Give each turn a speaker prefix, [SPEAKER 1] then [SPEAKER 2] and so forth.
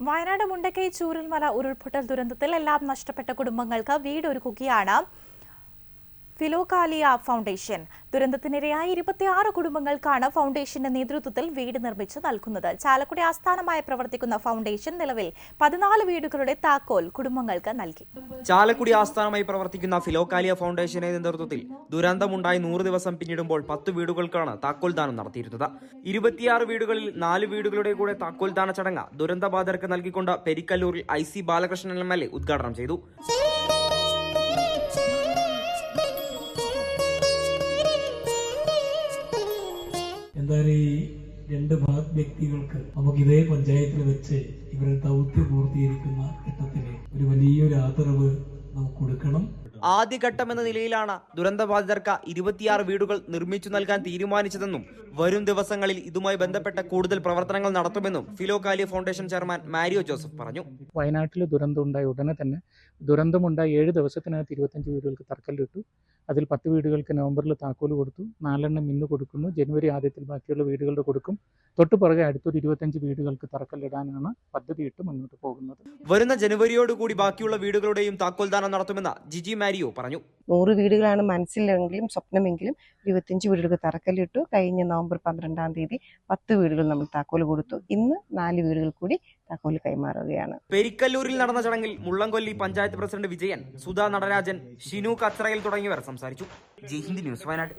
[SPEAKER 1] വയനാട് മുണ്ടക്കൈ ചൂരൽമല ഉരുൾപൊട്ടൽ ദുരന്തത്തിൽ എല്ലാം നഷ്ടപ്പെട്ട കുടുംബങ്ങൾക്ക് വീടൊരുക്കുകയാണ് ഫിലോകാലിയ ഫൗണ്ടേഷൻ. ദുരന്തത്തിനിരയായ ഇരുപത്തിയാറ് കുടുംബങ്ങൾക്കാണ് ഫൗണ്ടേഷന്റെ നേതൃത്വത്തിൽ വീട് നിർമ്മിച്ച് നൽകുന്നത്. ചാലക്കുടി ആസ്ഥാനമായി പ്രവർത്തിക്കുന്ന ഫൗണ്ടേഷൻ നിലവിൽ പതിനാല് വീടുകളുടെ താക്കോൽ കുടുംബങ്ങൾക്ക് നൽകി.
[SPEAKER 2] ചാലക്കുടി ആസ്ഥാനമായി പ്രവർത്തിക്കുന്ന ഫിലോകാലിയ ഫൗണ്ടേഷന്റെ നേതൃത്വത്തിൽ ദുരന്തമുണ്ടായി നൂറ് ദിവസം പിന്നിടുമ്പോൾ പത്ത് വീടുകൾക്കാണ് താക്കോൽ ദാനം നടത്തിയിരുന്നത്. ഇരുപത്തിയാറ് വീടുകളിൽ നാല് വീടുകളുടെ കൂടെ താക്കോൽ ദാന ചടങ്ങ് ദുരന്തബാധിതർക്ക് നൽകിക്കൊണ്ട് പെരിക്കല്ലൂരിൽ I C Balakrishnan M L A ഉദ്ഘാടനം ചെയ്തു.
[SPEAKER 3] എന്തായാലും ഈ രണ്ട് ഭാ- വ്യക്തികൾക്ക് നമുക്ക് ഇതേ പഞ്ചായത്തിൽ വെച്ച് ഇവരുടെ ദൗത്യം പൂർത്തീകരിക്കുന്ന ഘട്ടത്തിൽ ഒരു വലിയൊരു ആദരവ് നമുക്ക് കൊടുക്കണം.
[SPEAKER 2] ആദ്യഘട്ടം എന്ന നിലയിലാണ് ദുരന്തബാധിതർക്ക് ഇരുപത്തിയാറ് വീടുകൾ നിർമ്മിച്ചു നൽകാൻ തീരുമാനിച്ചതെന്നും വരും ദിവസങ്ങളിൽ ഇതുമായി ബന്ധപ്പെട്ട കൂടുതൽ പ്രവർത്തനങ്ങൾ നടത്തുമെന്നും Philokalia Foundation chairman Mario Joseph പറഞ്ഞു.
[SPEAKER 4] വയനാട്ടിൽ ദുരന്തം ഉണ്ടായ ഉടനെ തന്നെ ദുരന്തമുണ്ടായി ഏഴ് ദിവസത്തിനകത്ത് ഇരുപത്തഞ്ച് വീടുകൾക്ക് തറക്കല്ലിട്ടു. അതിൽ പത്ത് വീടുകൾക്ക് നവംബറിൽ താക്കോൽ കൊടുത്തു നാലെണ്ണം ഇന്ന് കൊടുക്കുന്നു. ജനുവരി ആദ്യത്തിൽ ബാക്കിയുള്ള വീടുകളുടെ കൊടുക്കും. തൊട്ടു പുറകെ അടുത്തൊരു ഇരുപത്തഞ്ച് വീടുകൾക്ക് തറക്കല്ലിടാനാണ് പദ്ധതിയിട്ട് മുന്നോട്ട് പോകുന്നത്.
[SPEAKER 2] വരുന്ന ജനുവരിയോടുകൂടി ബാക്കിയുള്ള വീടുകളുടെയും താക്കോൽദാനം നടത്തുമെന്ന് ജിജി മാരിയോ പറഞ്ഞു.
[SPEAKER 5] നൂറ് വീടുകളാണ് മനസ്സിലെങ്കിലും സ്വപ്നമെങ്കിലും ഇരുപത്തിയഞ്ച് വീടുകൾക്ക് തറക്കല്ലിട്ടു. കഴിഞ്ഞ നവംബർ പന്ത്രണ്ടാം തീയതി പത്ത് വീടുകൾ നമ്മൾ താക്കോൽ കൊടുത്തു. ഇന്ന് നാല് വീടുകൾ കൂടി താക്കോൽ കൈമാറുകയാണ്.
[SPEAKER 2] പെരിക്കല്ലൂരിൽ നടന്ന ചടങ്ങിൽ മുള്ളംകൊല്ലി പഞ്ചായത്ത് പ്രസിഡന്റ് വിജയൻ സുധാ നടരാജൻ ഷിനു കത്രയിൽ തുടങ്ങിയവർ സംസാരിച്ചു. ജയ് ഹിന്ദ് ന്യൂസ് വയനാട്.